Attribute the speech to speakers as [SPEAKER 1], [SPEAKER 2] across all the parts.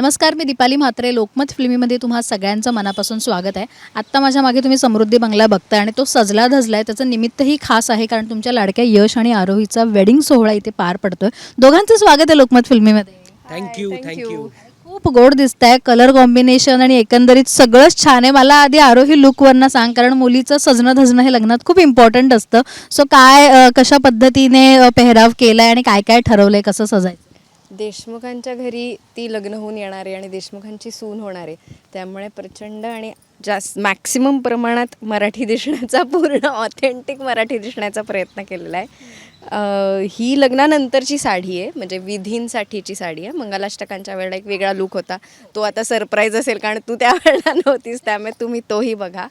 [SPEAKER 1] नमस्कार मी दीपाली म्हात्रे. लोकमत फिल्मीमध्ये तुम्हा सगळ्यांचं मनापासून स्वागत आहे. आत्ता माझ्या मागे तुम्ही समृद्धी बंगला बघताय आणि तो सजला धजला आहे त्याचं निमित्तही खास आहे कारण तुमच्या लाडक्या यश आणि आरोहीचा वेडिंग सोहळा इथे पार पडतोय. दोघांचं स्वागत आहे लोकमत फिल्मीमध्ये.
[SPEAKER 2] थँक्यू थँक्यू
[SPEAKER 1] खूप गोड दिसत आहे कलर कॉम्बिनेशन आणि एकंदरीत सगळंच छान आहे. मला आधी आरोही लुकवरनं सांग कारण मुलीचं सजणं धजणं हे लग्नात खूप इम्पॉर्टंट असतं. सो काय कशा पद्धतीने पेहराव केलाय आणि काय काय ठरवलंय कसं सजायचं?
[SPEAKER 3] देशमुखांच्या घरी ती लग्न होऊन येणार आहे आणि देशमुखांची सून होणार आहे. त्यामुळे प्रचंड आणि जास्त मॅक्सिमम प्रमाणात मराठी दिसण्याचा पूर्ण ऑथेंटिक मराठी दिसण्याचा प्रयत्न केलेला आहे. ही लग्नानंतरची साडी आहे म्हणजे विधींसाठीची साडी आहे. मंगलाष्टकांच्या वेळेला एक वेगळा लुक होता. तो आता सरप्राईज असेल कारण तू त्या वेळेला नव्हतीस त्यामुळे तुम्ही तोही बघा.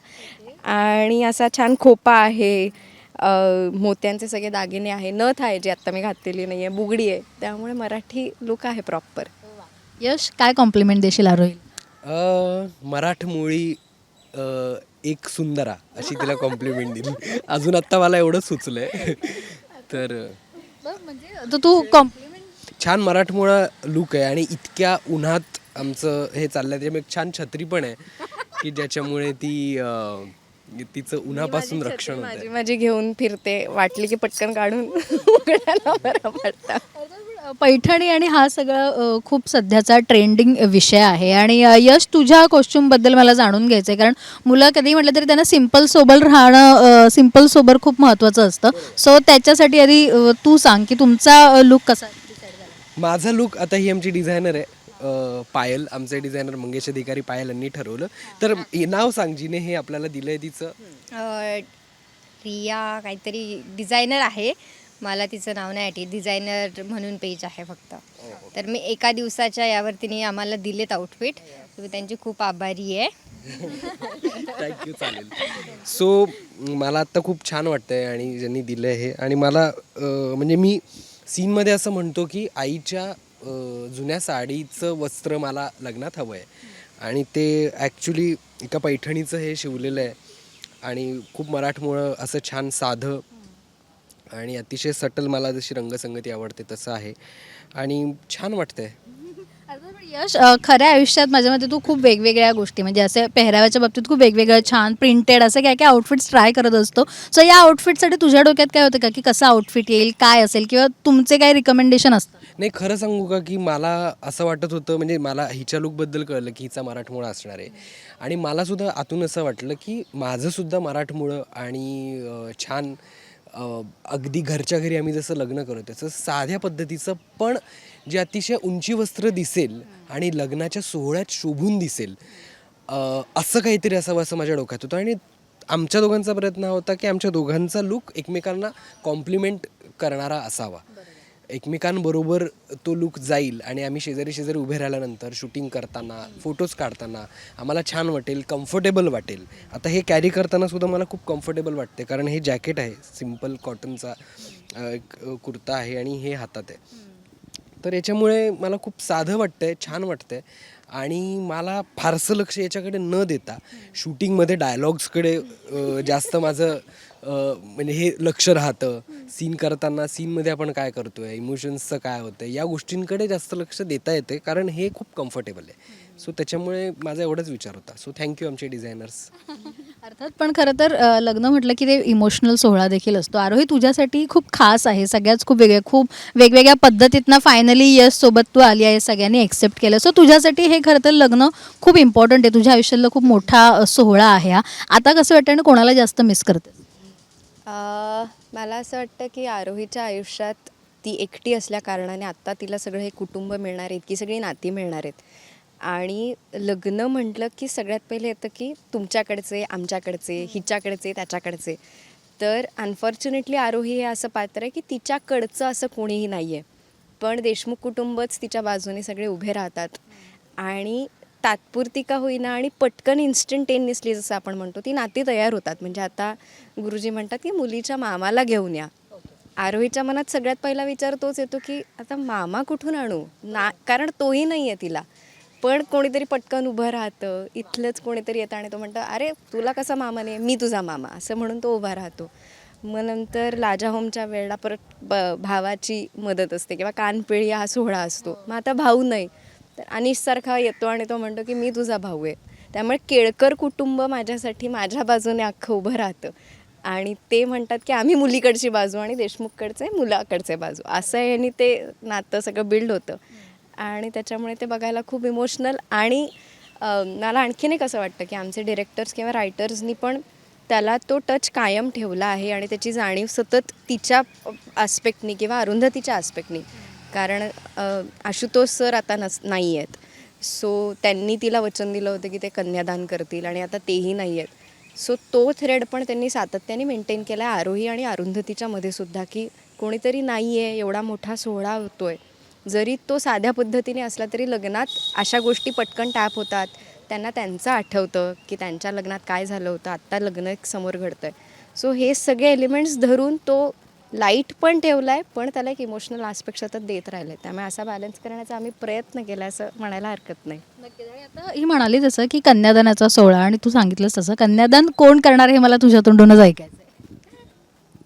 [SPEAKER 3] आणि असा छान खोपा आहे. मोत्यांचे सगळे दागिने आहे नथ आहे जी आत्ता मी घातलेली नाही आहे बुगडी आहे. त्यामुळे मराठी लुक आहे प्रॉपर
[SPEAKER 1] यश काय कॉम्प्लिमेंट देशील आरोही
[SPEAKER 2] मराठमोळी एक सुंदरा अशी तिला कॉम्प्लिमेंट दिली. अजून आत्ता मला एवढं सुचलंय. तर
[SPEAKER 1] म्हणजे तू कॉम्प्लिमेंट
[SPEAKER 2] छान मराठमोळा लुक आहे आणि इतक्या उन्हात आमचं हे चाललंय. त्याच्यामुळे एक छान छत्री पण आहे की ज्याच्यामुळे ती तिचं उन्हापासून रक्षण होत
[SPEAKER 3] माझी माझी घेऊन फिरते. वाटली की पटकन काढून उघडायला बरं पडतं.
[SPEAKER 1] पैठणी आणि हा सगळा अ, खूप सध्याचा ट्रेंडिंग विषय आहे. आणि अ, यश तुझ्या costume बद्दल मला जाणून घ्यायचं आहे कारण मुलं कधी म्हटलं तरी त्यांना सिंपल सोबर राहणं सिंपल सोबर खूप महत्त्वाचं असतं. सो त्याच्यासाठी आधी अ, तू सांग की तुमचा लुक कसा आहे?
[SPEAKER 2] माझा लुक आता ही आमची डिझायनर आहे. पायल आमचे डिझायनर मंगेश अधिकारी पायल यांनी ठरवलं. तर हे नाव सांग जिने हे आपल्याला दिलंय तिचं.
[SPEAKER 4] अ, रिया काहीतरी डिझायनर आहे. मला तिचं नाव नाही आठी डिझायनर म्हणून पेज आहे फक्त. तर मी एका दिवसाच्या यावर तिने आम्हाला दिलेत आउटफिट मी त्यांची खूप आभारी आहे.
[SPEAKER 2] थँक्यू चालेल. सो मला आत्ता खूप छान वाटतंय आणि ज्यांनी दिलं आहे आणि मला अं, म्हणजे मी सीनमध्ये असं म्हणतो की आईच्या जुन्या साडीचं वस्त्र मला लग्नात हवं आहे आणि ते ॲक्च्युली एका पैठणीचं हे शिवलेलं आहे. आणि खूप मराठमोळं असं छान साधं आणि अतिशय सटल मला जशी रंगसंगती आवडते तसं आहे. आणि छान वाटतंय.
[SPEAKER 1] यश खऱ्या आयुष्यात माझ्या मते तू खूप वेगवेगळ्या गोष्टी म्हणजे असे पेहराव्याच्या बाबतीत खूप वेगवेगळं छान प्रिंटेड असे काय काय आउटफिट्स ट्राय करत असतो. सो या आउटफिटसाठी तुझ्या डोक्यात काय होतं का? की कसं आउटफिट येईल काय असेल किंवा तुमचे काय रिकमेंडेशन असतं
[SPEAKER 2] नाही खरं सांगू का की मला असं वाटत होतं म्हणजे मला हिच्या लुकबद्दल कळलं की हिचा मराठमोळा असणार आहे. आणि मला सुद्धा आतून असं वाटलं की माझंसुद्धा मराठमोळं आणि छान अगदी घरच्या घरी आम्ही जसं लग्न करतो त्याचं साध्या पद्धतीचं पण जे अतिशय उंची वस्त्र दिसेल आणि लग्नाच्या सोहळ्यात शोभून दिसेल असं काहीतरी असावं असं माझ्या डोक्यात होतं. आणि आमच्या दोघांचा प्रयत्न होता की आमच्या दोघांचा लुक एकमेकांना कॉम्प्लिमेंट करणारा असावा. एकमेकांबरोबर तो लुक जाईल आणि आम्ही शेजारी शेजारी उभे राहिल्यानंतर शूटिंग करताना फोटोज काढताना आम्हाला छान वाटेल कम्फर्टेबल वाटेल. आता हे कॅरी करताना सुद्धा मला खूप कम्फर्टेबल वाटते कारण हे जॅकेट आहे सिंपल कॉटनचा एक, कुर्ता आहे आणि हे हातात आहे. तर याच्यामुळे मला खूप साधं वाटतंय छान वाटतंय आणि मला फारसं लक्ष याच्याकडे न देता शूटिंगमध्ये डायलॉग्सकडे जास्त माझं म्हणजे हे लक्ष राहतं. सीन करताना सीनमध्ये आपण काय करतोय इमोशन्सचं काय होतं या गोष्टींकडे जास्त लक्ष देता येते कारण हे खूप कम्फर्टेबल आहे. सो त्याच्यामुळे माझा एवढाच विचार होता. सो थँक्यू आमचे डिझायनर्स
[SPEAKER 1] अर्थात पण खरं तर लग्न म्हटलं की ते इमोशनल सोहळा देखील असतो. आरोही तुझ्यासाठी खूप खास आहे. सगळ्याच खूप वेगळ्या खूप वेगवेगळ्या पद्धतीतनं फायनली यश सोबत तू आली आहे सगळ्यांनी एक्सेप्ट केलं. सो तुझ्यासाठी हे खरं तर लग्न खूप इम्पॉर्टंट आहे. तुझ्या आयुष्यातला खूप मोठा सोहळा आहे हा. आता कसं वाटतं आणि कोणाला जास्त मिस करते
[SPEAKER 3] अ, मला असं वाटतं की आरोहीच्या आयुष्यात ती एकटी असल्या कारणाने आत्ता तिला सगळं हे कुटुंब मिळणार आहे इतकी सगळी नाती मिळणार आहेत. आणि लग्न म्हटलं की सगळ्यात पहिले येतं की तुमच्याकडचे आमच्याकडचे हिच्याकडचे त्याच्याकडचे. तर अनफॉर्च्युनेटली आरोही हे असं पात्र आहे की तिच्याकडचं असं कोणीही नाही आहे पण देशमुख कुटुंबच तिच्या बाजूने सगळे उभे राहतात. आणि तात्पुरती का होईना आणि पटकन इन्स्टंटेनियसली जसं आपण म्हणतो ती नाती तयार होतात. म्हणजे आता गुरुजी म्हणतात की मुलीच्या मामाला घेऊन या. आरोहीच्या मनात सगळ्यात पहिला विचार तोच येतो की आता मामा कुठून आणू? ना कारण तोही नाही आहे तिला. पण कोणीतरी पटकन उभं राहतं. इथलंच कोणीतरी येतं आणि तो म्हणतं अरे तुला कसा मामा नाही मी तुझा मामा. असं म्हणून तो उभा राहतो. मग नंतर लाजा होमच्या वेळेला परत ब भावाची मदत असते किंवा कानपिळी हा सोहळा असतो. मग आता भाऊ नाही. तर अनिशसारखा येतो आणि तो म्हणतो की मी तुझा भाऊ आहे. त्यामुळे केळकर कुटुंब माझ्यासाठी माझ्या बाजूने अख्खं उभं राहतं. आणि ते म्हणतात की आम्ही मुलीकडची बाजू आणि देशमुखकडचे मुलाकडचे बाजू. असं यांनी ते नातं सगळं बिल्ड होतं. आणि त्याच्यामुळे ते बघायला खूप इमोशनल आणि मला आणखीन एक असं वाटतं की आमचे डिरेक्टर्स किंवा रायटर्सनी पण त्याला तो टच कायम ठेवला आहे आणि त्याची जाणीव सतत तिच्या आस्पेक्टनी किंवा अरुंधतीच्या आस्पेक्टनी कारण आशुतोष सर आता नस नाही आहेत सो त्यांनी तिला वचन दिलं होतं की ते कन्यादान करतील आणि आता तेही नाही आहेत सो तो थ्रेड पण त्यांनी सातत्याने मेंटेन केला आहे. आरोही आणि अरुंधतीच्या मध्ये सुद्धा की कोणीतरी नाही आहे एवढा मोठा सोहळा होतो आहे जरी तो साध्या पद्धतीने असला तरी लग्नात अशा गोष्टी पटकन टॅप होतात. त्यांना त्यांचं आठवतं की त्यांच्या लग्नात काय झालं होतं. आत्ता लग्न एक समोर घडतं आहे सो हे सगळे एलिमेंट्स धरून तो लाइट पण ठेवला आहे पण त्याला एक इमोशनल आस्पेक्ट सतत देत राहिले त्यामुळे असा बॅलन्स करण्याचा आम्ही प्रयत्न केला असं म्हणायला हरकत नाही.
[SPEAKER 1] आता ही म्हणाली तसं की कन्यादानाचा सोहळा आणि तू सांगितलंस तसं. कन्यादान कोण करणार हे मला तुझ्या तोंडूनच ऐकायचं.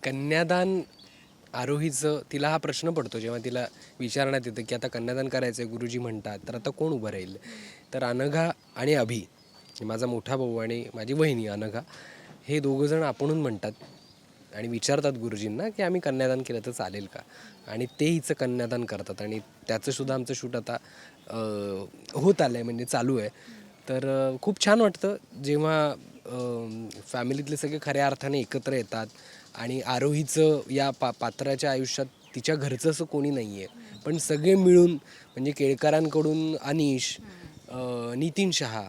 [SPEAKER 2] कन्यादान आरोहीचं तिला हा प्रश्न पडतो जेव्हा तिला विचारण्यात येतं की आता कन्यादान करायचं आहे गुरुजी म्हणतात तर आता कोण उभं राहील? तर अनघा आणि अभि माझा मोठा भाऊ आणि माझी वहिनी अनघा हे दोघंजण आपणहून म्हणतात. आणि विचारतात गुरुजींना की आम्ही कन्यादान केलं तर चालेल का? आणि ते हिचं कन्यादान करतात आणि त्याचं सुद्धा आमचं शूट आता होत आलं आहे म्हणजे चालू आहे. तर खूप छान वाटतं जेव्हा फॅमिलीतले सगळे खऱ्या अर्थाने एकत्र येतात आणि आरोहीचं या पा पात्राच्या आयुष्यात तिच्या घरचं असं कोणी नाही आहे पण सगळे मिळून म्हणजे केळकरांकडून अनिश नितीन शहा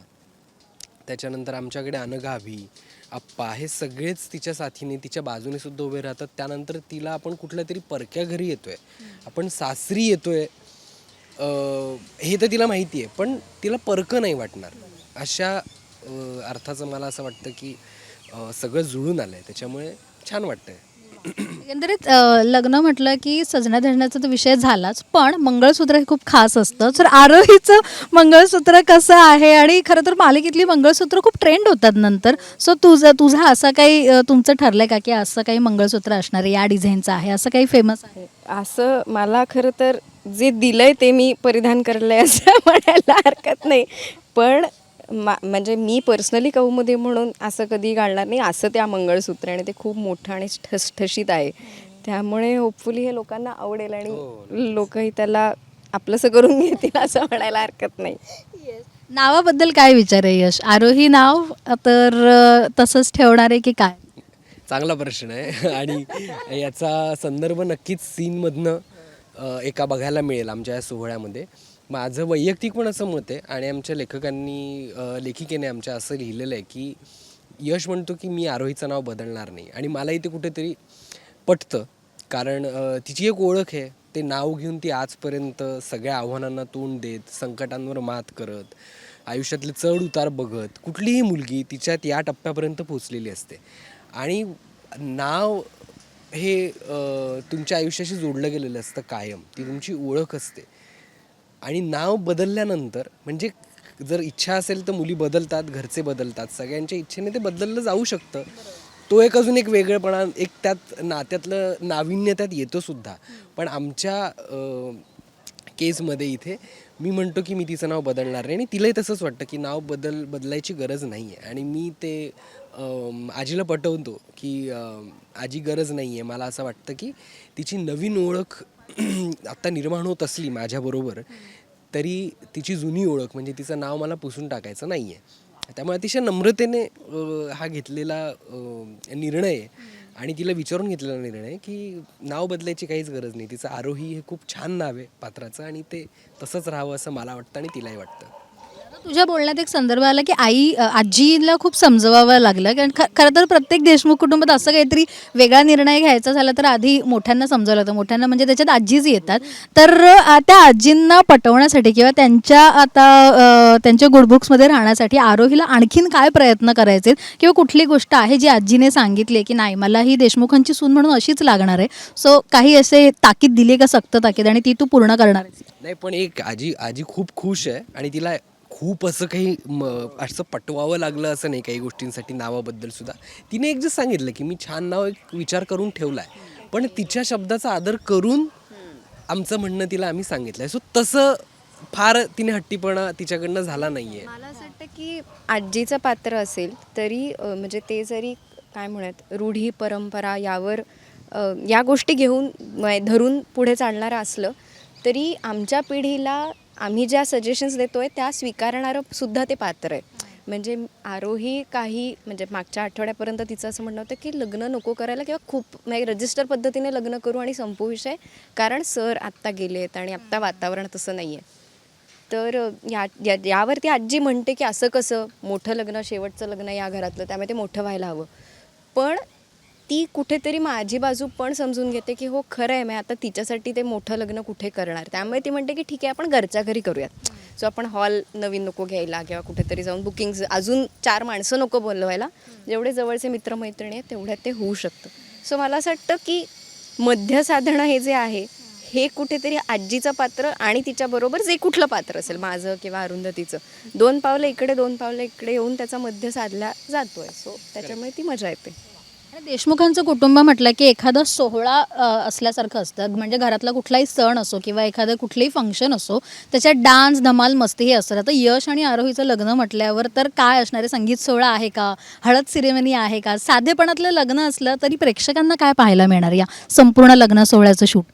[SPEAKER 2] त्याच्यानंतर आमच्याकडे अनघाभी आप्पा हे सगळेच तिच्या साथीने तिच्या बाजूने सुद्धा उभे राहतात. त्यानंतर तिला आपण कुठल्या तरी परक्या घरी येतोय. आपण सासरी येतोय. हे तर तिला माहिती आहे पण तिला परकं नाही वाटणार. अशा अर्थाचं मला असं वाटतं की सगळं जुळून आलं आहे त्याच्यामुळे छान वाटतंय.
[SPEAKER 1] एकंदरीत अ, लग्न म्हटलं की सजण्या धजण्याचा तर विषय झालाच पण मंगळसूत्र हे खूप खास असतं. तर आरोहीचं मंगळसूत्र कसं आहे आणि खरं तर मालिकेतली मंगळसूत्र खूप ट्रेंड होतात नंतर. सो तुझं तुझा असं काही अ, तुमचं ठरलंय का की असं काही मंगळसूत्र असणार आहे या डिझाईनचं आहे? असं काही फेमस आहे?
[SPEAKER 3] असं मला खरं तर जे दिलंय ते मी परिधान करलंय असं म्हणायला हरकत नाही. पण मा म्हणजे मी पर्सनली कौमुदी म्हणून असं कधी घालणार नाही. असं त्या मंगळसूत्र आहे आणि ते खूप मोठं आणि ठसठशीत आहे. त्यामुळे होपफुली हे लोकांना आवडेल आणि लोकही त्याला आपलंसं करून घेतील असं म्हणायला हरकत नाही.
[SPEAKER 1] नावाबद्दल काय विचार आहे यश? आरोही नाव तर तसंच ठेवणार आहे की काय?
[SPEAKER 2] चांगला प्रश्न आहे. आणि याचा संदर्भ नक्कीच सीनमधनं एका बघायला मिळेल आमच्या या सोहळ्यामध्ये. माझं वैयक्तिक पण असं मत आहे आणि आमच्या लेखकांनी लेखिकेने आमच्या असं लिहिलेलं आहे की यश म्हणतो की मी आरोहीचं नाव बदलणार नाही आणि मलाही ते कुठेतरी पटतं. कारण तिची एक ओळख आहे ते नाव घेऊन ती आजपर्यंत सगळ्या आव्हानांना तोंड देत संकटांवर मात करत आयुष्यातले चढ उतार बघत कुठलीही मुलगी तिच्यात या टप्प्यापर्यंत पोचलेली असते. आणि नाव हे तुमच्या आयुष्याशी जोडलं गेलेलं असतं कायम. ती तुमची ओळख असते. आणि नाव बदलल्यानंतर म्हणजे जर इच्छा असेल तर मुली बदलतात घरचे बदलतात सगळ्यांच्या इच्छेने ते बदललं जाऊ शकतं. तो एक अजून एक वेगळेपणा एक त्यात नात्यातलं नाविन्य त्यात येतो सुद्धा. पण आमच्या केसमध्ये इथे मी म्हणतो की मी तिचं नाव बदलणार नाही आणि तिलाही तसंच वाटतं की नाव बदल बदलायची गरज नाही आहे आणि मी ते आजीला पटवतो की आजी गरज नाही आहे मला असं वाटतं की तिची नवीन ओळख आत्ता निर्माण होत असली माझ्याबरोबर तरी तिची जुनी ओळख म्हणजे तिचं नाव मला पुसून टाकायचं नाही आहे त्यामुळे अतिशय नम्रतेने हा घेतलेला निर्णय आहे आणि तिला विचारून घेतलेला निर्णय की नाव बदलायची काहीच गरज नाही. तिचं आरोही हे खूप छान नाव आहे पात्राचं आणि ते तसंच राहावं असं मला वाटतं आणि तिलाही वाटतं.
[SPEAKER 1] तुझ्या बोलण्यात एक संदर्भ आला की आई आजीला खूप समजवावं लागलं. कारण ख- खरं तर प्रत्येक देशमुख कुटुंबात असं काहीतरी वेगळा निर्णय घ्यायचा झाला तर आधी मोठ्यांना समजवलं होतं. मोठ्यांना म्हणजे त्याच्यात आजीच येतात. तर अ, त्या आजींना पटवण्यासाठी किंवा त्यांच्या आता अ, त्यांच्या गुडबुक्समध्ये राहण्यासाठी आरोहीला आणखीन काय प्रयत्न करायचे किंवा कुठली गोष्ट आहे जी आजीने सांगितली की नाही मला ही देशमुखांची सून म्हणून अशीच लागणार आहे? सो काही असे ताकीद दिली का? सक्त ताकीद. आणि ती तू पूर्ण करणार आहेस?
[SPEAKER 2] नाही पण एक आजी आजी खूप खुश आहे आणि तिला खूप असं काही म, असं पटवावं लागलं असं नाही काही गोष्टींसाठी नावाबद्दल सुद्धा. तिने एक जे सांगितलं की मी छान नाव एक विचार करून ठेवला आहे पण तिच्या शब्दाचा आदर करून आमचं म्हणणं तिला आम्ही सांगितलं आहे सो तसं फार तिने हट्टीपणा तिच्याकडनं झाला नाही आहे
[SPEAKER 3] मला असं वाटतं की आजीचं पात्र असेल तरी म्हणजे ते जरी काय म्हणत रूढी परंपरा यावर या गोष्टी घेऊन धरून पुढे चालणारं असलं तरी आमच्या पिढीला आम्ही ज्या सजेशन्स देतो आहे त्या स्वीकारणारं सुद्धा ते पात्र आहे. म्हणजे आरोही काही म्हणजे मागच्या आठवड्यापर्यंत तिचं असं म्हणणं होतं की लग्न नको करायला किंवा खूप म्हणजे रजिस्टर पद्धतीने लग्न करू आणि संपू विषय. कारण सर आत्ता गेले आहेत आणि आत्ता वातावरण तसं नाही आहे तर या या- यावरती आजी म्हणते की असं कसं मोठं लग्न शेवटचं लग्न या घरातलं त्यामुळे ते मोठं व्हायला हवं. पण ती कुठेतरी माझी बाजू पण समजून घेते की हो खरं आहे मी आता तिच्यासाठी ते मोठं लग्न कुठे करणार? त्यामुळे ती म्हणते की ठीक आहे आपण घरच्या घरी करूयात. सो आपण हॉल नवीन नको घ्यायला किंवा कुठेतरी जाऊन बुकिंग अजून चार माणसं नको बोलवायला. जेवढे जवळचे मित्रमैत्रिणी आहेत तेवढ्यात ते होऊ शकतं. सो मला असं वाटतं की मध्यसाधनं हे जे आहे हे कुठेतरी आजीचं पात्र आणि तिच्याबरोबर जे कुठलं पात्र असेल माझं किंवा अरुंधतीचं. दोन पावलं इकडे दोन पावलं इकडे येऊन त्याचा मध्य साधला जातोय. सो त्याच्यामुळे ती मजा येते.
[SPEAKER 1] देशमुखांचं कुटुंब म्हटलं की एखादा सोहळा अ, असल्यासारखं असतं. म्हणजे घरातला कुठलाही सण असो किंवा एखादं कुठलंही फंक्शन असो त्याच्यात डान्स धमाल मस्ती हे असतं. आता यश आणि आरोहीचं लग्न म्हटल्यावर तर काय असणार आहे संगीत सोहळा आहे का? हळद सिरेमनी आहे का? साधेपणातलं लग्न असलं तरी प्रेक्षकांना काय पाहायला मिळणार या संपूर्ण लग्न सोहळ्याचं शूट?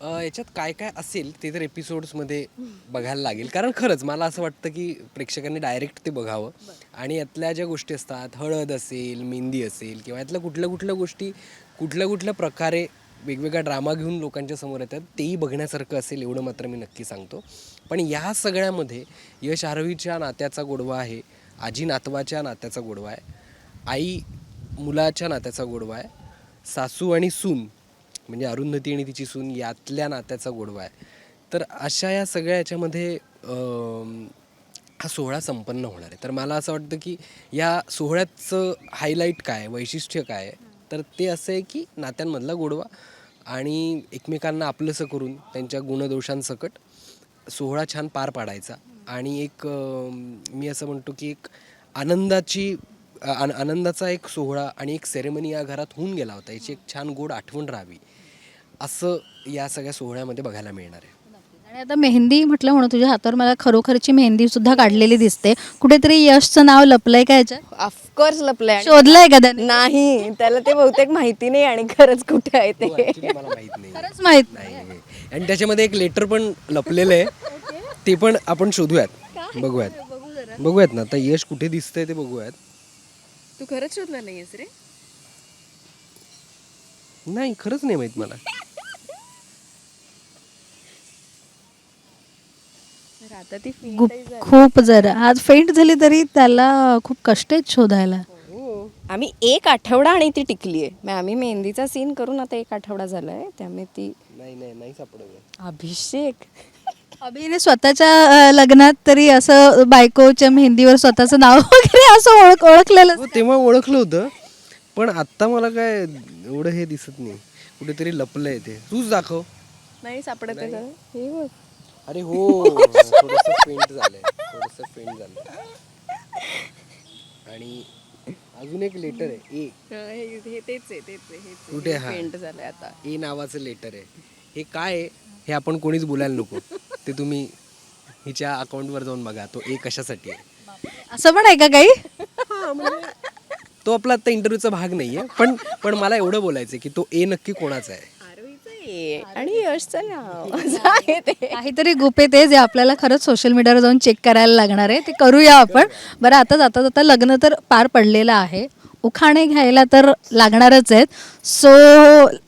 [SPEAKER 2] अ, याच्यात काय काय असेल ते तर एपिसोड्समध्ये बघायला लागेल. कारण खरंच मला असं वाटतं की प्रेक्षकांनी डायरेक्ट ते बघावं. आणि यातल्या ज्या गोष्टी असतात हळद असेल मेहंदी असेल किंवा यातल्या कुठल्या कुठल्या गोष्टी कुठल्या कुठल्या प्रकारे वेगवेगळा ड्रामा घेऊन लोकांच्या समोर येतात तेही बघण्यासारखं असेल एवढं मात्र मी नक्की सांगतो. पण या सगळ्यामध्ये यश आरोहीच्या नात्याचा गोडवा आहे आजी नातवाच्या नात्याचा गोडवा आहे आई मुलाच्या नात्याचा गोडवा आहे सासू आणि सून म्हणजे अरुंधती आणि तिची सून यातल्या नात्याचा गोडवा आहे. तर अशा या सगळ्या याच्यामध्ये हा सोहळा संपन्न होणार आहे. तर मला असं वाटतं की या सोहळ्याचं हायलाईट काय वैशिष्ट्य काय आहे? तर ते असं आहे की नात्यांमधला गोडवा आणि एकमेकांना आपलंसं करून त्यांच्या गुणदोषांसकट सोहळा छान पार पाडायचा. आणि एक मी असं म्हणतो की एक आनंदाची आन आनंदाचा एक सोहळा आणि एक सेरेमनी या घरात होऊन गेला होता. याची एक छान गोड आठवण राहावी. असं या सगळ्या सोहळ्यामध्ये बघायला मिळणार आहे.
[SPEAKER 1] आणि आता मेहंदी म्हटलं म्हणून तुझ्या हातावर मला खरोखरची मेहंदी सुद्धा काढलेली दिसते. कुठेतरी यशचं नाव लपलंय का याच्यात?
[SPEAKER 3] ऑफकोर्स लपलंय.
[SPEAKER 1] शोधलंय का त्याने?
[SPEAKER 3] नाही त्याला ते बहुतेक माहिती नाही आणि खरंच कुठे आहे
[SPEAKER 2] तो.
[SPEAKER 3] ते
[SPEAKER 2] actually मला माहीत नाही.
[SPEAKER 1] खरंच माहीत
[SPEAKER 2] नाही. आणि त्याच्यामध्ये एक लेटर पण लपलेलं आहे ते पण आपण शोधूयात. बघूयात. बघूयात ना आता यश कुठे दिसतंय ते बघूयात.
[SPEAKER 3] तू खरंच शोधला नाहीयेस रे?
[SPEAKER 2] नाही खरंच नाही माहीत मला.
[SPEAKER 3] आता ती
[SPEAKER 1] गुप- खूप जरा. आज फेंट झाली तरी त्याला खूप कष्ट आहेत शोधायला.
[SPEAKER 3] आम्ही एक आठवडा आणि ती टिकली आहे. आम्ही मेहंदीचा सीन करून आता एक आठवडा झालाय. त्यामुळे ती
[SPEAKER 2] नाही नाही नाही सापडवलं
[SPEAKER 3] अभिषेक.
[SPEAKER 1] अभिने स्वतःच्या लग्नात तरी असं बायकोच्या मेहंदीवर स्वतःचं नाव वगैरे असं ओळख ओळखलेलं
[SPEAKER 2] हो तेव्हा ओळखलं होतं पण आत्ता मला काय एवढं हे दिसत नाही. कुठेतरी लपलंय ते. तूच दाखव.
[SPEAKER 3] नाही सापडत आहे जरा. हे बघ.
[SPEAKER 2] अरे हो थोडस पेंट झालंय थोडस पेंट झालंय. आणि अजून एक लेटर आहे ए.
[SPEAKER 3] हे- हे तेच आहे तेच आहे हेच.
[SPEAKER 2] कुठे हा?
[SPEAKER 3] पेंट झालंय आता.
[SPEAKER 2] ए नावाचं लेटर आहे. हे काय आहे हे आपण कोणीच बोलायला नको. ते तुम्ही हिच्या अकाउंटवर जाऊन बघा तो ए कशासाठी आहे.
[SPEAKER 1] असं पण आहे का काही?
[SPEAKER 2] तो आपला आता इंटरव्ह्यूचा भाग नाहीये पण पण मला एवढं बोलायचं की तो ए नक्की कोणाचा आहे.
[SPEAKER 3] आहे. आणि यशचं नाव असं आहे ते.
[SPEAKER 1] काहीतरी गुपे ते जे आपल्याला खरंच सोशल मीडियावर जाऊन चेक करायला लागणार आहे ते करूया आपण. बरं आता जाता जाता लग्न तर पार पडलेलं आहे. उखाणे घ्यायला तर लागणारच आहेत. सो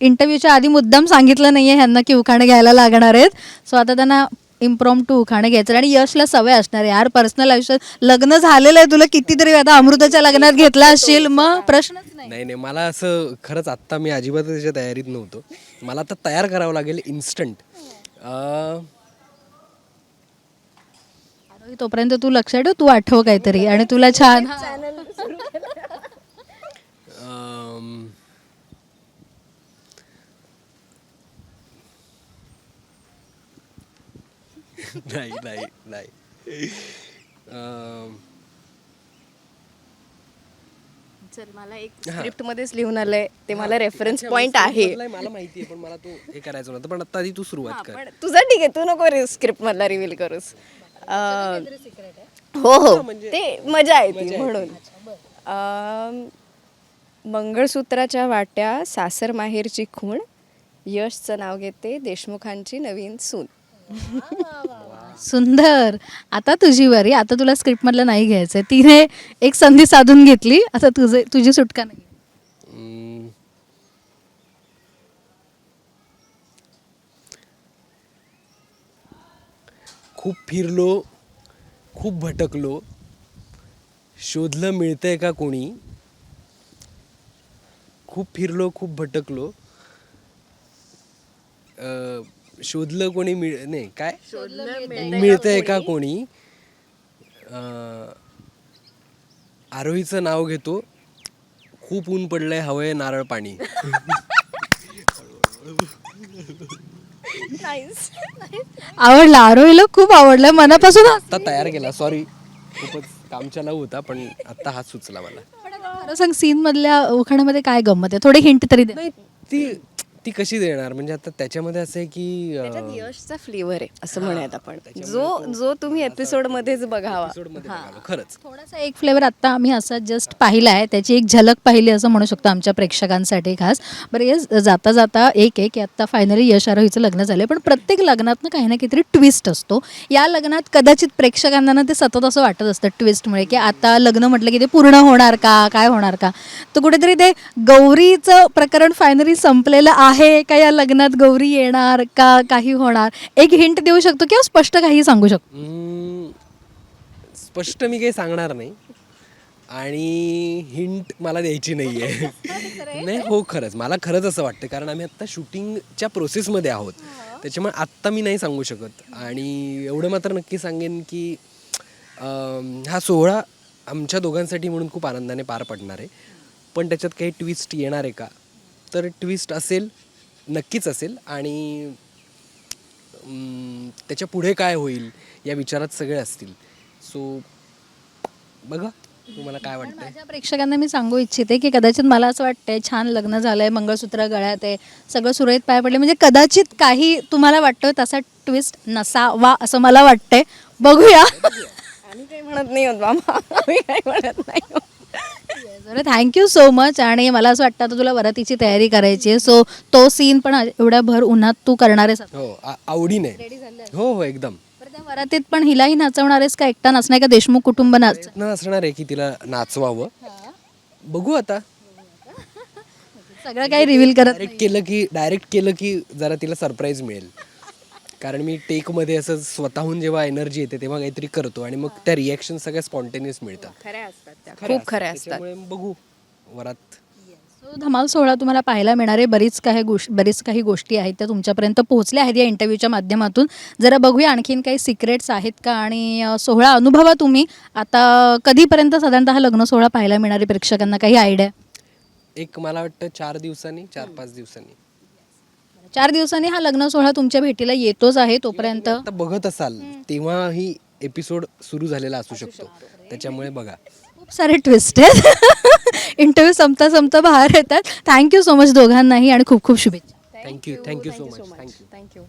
[SPEAKER 1] इंटरव्ह्यूच्या आधी मुद्दाम सांगितलं नाही आहे ह्यांना की उखाणे घ्यायला लागणार आहेत. सो आता त्यांना इम्प्रॉम टू उखाणे घ्यायचं आणि यशला सवय असणार आहे. यार पर्सनल आयुष्यात लग्न झालेलं आहे तुला कितीतरी आता अमृताच्या लग्नात घेतला असशील मग प्रश्नच नाही.
[SPEAKER 2] नाही नाही मला असं खरंच आत्ता मी अजिबात त्याच्या तयारीत नव्हतो. मला आता तयार करावं लागेल इन्स्टंट
[SPEAKER 1] तोपर्यंत तू लक्षात ठेव तू आठव काहीतरी आणि तुला छान
[SPEAKER 2] नाही नाही नाही अं,
[SPEAKER 3] चल मला एक स्क्रिप्टमध्येच लिहून आलंय. ते मला रेफरन्स पॉइंट आहे.
[SPEAKER 2] मला माहिती आहे पण मला तो हे करायचं नव्हतं पण आता आधी तू सुरुवात कर.
[SPEAKER 3] पण तुझं ठीक आहे तू नको स्क्रिप्ट मधला रिव्हील करूस. अं, हो हो. ते मजा आहे ती म्हणून. अं, मंगळसूत्राच्या वाट्या सासर माहेरची खूण यशचं नाव घेते देशमुखांची नवीन सून.
[SPEAKER 1] सुंदर. आता तुझी वारी आता तुला स्क्रिप्टमधलं नाही घ्यायचं तिने एक संधी साधून घेतली. आता तुझे तुझी सुटका नाही.
[SPEAKER 2] हम्म. खूप फिरलो खूप भटकलो. शोधलं मिळतंय का कोणी? खूप फिरलो खूप भटकलो. अं, शोधलं कोणी मिळ नाही काय? मिळतंय का कोणी? अं, आरोहीचं नाव घेतो. खूप ऊन पडलंय हवंय नारळ पाणी.
[SPEAKER 1] आवडला आरोहीला खूप आवडलं मनापासून
[SPEAKER 2] आता तयार केला सॉरी खूपच कामचाला होता पण आता हा सुचला मला.
[SPEAKER 1] खरं सांग सीन मधल्या उखाण्यामध्ये काय गंमत आहे? थोडे हिंट तरी दे.
[SPEAKER 2] नाही ती ती कशी देणार? म्हणजे आता त्याच्यामध्ये असं आहे की अं,
[SPEAKER 3] त्याच्यात यशचा फ्लेवर आहे असं म्हणूयात आपण. जो जो तुम्ही एपिसोड मध्येच बघावा.
[SPEAKER 2] episodeमध्ये बघावं, खरंच.
[SPEAKER 1] थोडासा एक फ्लेवर आत्ता आम्ही असा जस्ट पाहिला आहे. त्याची एक झलक पाहिली असं म्हणू शकतो आमच्या प्रेक्षकांसाठी खास. बरं येस जाता जाता एक एक आत्ता फायनली यश आरोहीचं लग्न झालं पण प्रत्येक लग्नातनं काही ना काहीतरी ट्विस्ट असतो. या लग्नात कदाचित प्रेक्षकांना ना ते सतत असं वाटत असतं ट्विस्टमुळे की आता लग्न म्हटलं की ते पूर्ण होणार का? काय होणार का? तर कुठेतरी ते गौरीचं प्रकरण फायनली संपलेलं आहे. का या लग्नात गौरी येणार का काही होणार? एक हिंट देऊ शकतो किंवा स्पष्ट काही सांगू शकतो?
[SPEAKER 2] हम्म, स्पष्ट मी काही सांगणार नाही. आणि हिंट मला द्यायची नाही आहे. नाही हो खरंच. मला खरंच असं वाटतं कारण आम्ही आत्ता शूटिंगच्या प्रोसेसमध्ये आहोत. त्याच्यामुळे आत्ता मी नाही सांगू शकत. आणि एवढं मात्र नक्की सांगेन की हा सोहळा आमच्या दोघांसाठी म्हणून खूप आनंदाने पार पडणार आहे. पण त्याच्यात काही ट्विस्ट येणार आहे का? तर ट्विस्ट असेल नक्कीच असेल आणि त्याच्या पुढे काय होईल या विचारात सगळे असतील. सो बघा तुम्हाला काय वाटतंय?
[SPEAKER 1] माझ्या प्रेक्षकांना मी सांगू इच्छिते की कदाचित मला असं वाटतंय छान लग्न झालंय मंगळसूत्र गळ्यात आहे सगळं सुरळीत पाय पडले म्हणजे कदाचित काही तुम्हाला वाटतोय तसा ट्विस्ट नसावा असं मला वाटतंय. बघूया.
[SPEAKER 3] आम्ही काही म्हणत नाही होत मामा. आम्ही काही म्हणत नाही.
[SPEAKER 1] थँक्यू सो मच आणि मला असं वाटतं आता तुला वरातीची तयारी करायची आहे. सो तो सीन पण एवढ्या भर उन्हात तू करणार आहेस.
[SPEAKER 2] हो आ- आवडीने. हो हो एकदम.
[SPEAKER 1] बरं, त्या वरातीत पण हिलाही नाचवणार आहेस का? एकटा नाचणार का? देशमुख कुटुंब नाच
[SPEAKER 2] प्रयत्न असणार आहे की तिला नाचवावं. बघू आता.
[SPEAKER 1] सगळं काही रिव्हील करत
[SPEAKER 2] डायरेक्ट केलं की डायरेक्ट केलं की जरा तिला सरप्राईज मिळेल. कारण मी टेकमध्ये असं स्वतःहून जेव्हा एनर्जी येते तेव्हा काहीतरी करतो आणि मग त्या रिॲक्शन सगळ्या स्पॉन्टेनियस मिळतात.
[SPEAKER 3] खऱ्या असतात त्या. खूप खऱ्या
[SPEAKER 2] असतात. त्याच्यामुळे बघू वरात.
[SPEAKER 1] So, धमाल सोहळा तुम्हाला पाहायला मिळणार बरीच काही गोष्ट बरीच काही गोष्टी आहेत त्या तुमच्यापर्यंत पोहोचल्या आहेत या इंटरव्ह्यूच्या माध्यमातून. जरा बघूया आणखीन काही सिक्रेट्स आहेत का आणि अ, सोहळा अनुभवा तुम्ही. आता कधीपर्यंत साधारणतः हा लग्न सोहळा पाहायला मिळणार आहे प्रेक्षकांना? काही आयडिया
[SPEAKER 2] एक मला वाटतं चार दिवसांनी चार पाच दिवसांनी.
[SPEAKER 1] चार दिवसांनी हा लग्न सोहळा तुमच्या भेटीला येतोच आहे तोपर्यंत.
[SPEAKER 2] आता बघत असाल तेव्हा ही एपिसोड सुरू झालेला असू शकतो. त्याच्यामुळे बघा.
[SPEAKER 1] खूप सारे ट्विस्ट आहेत. इंटरव्ह्यू संपता संपता बाहेर येतात. थँक्यू सो मच दोघांनाही आणि खूप खूप शुभेच्छा.
[SPEAKER 2] Thank you thank you so much thank you
[SPEAKER 3] thank you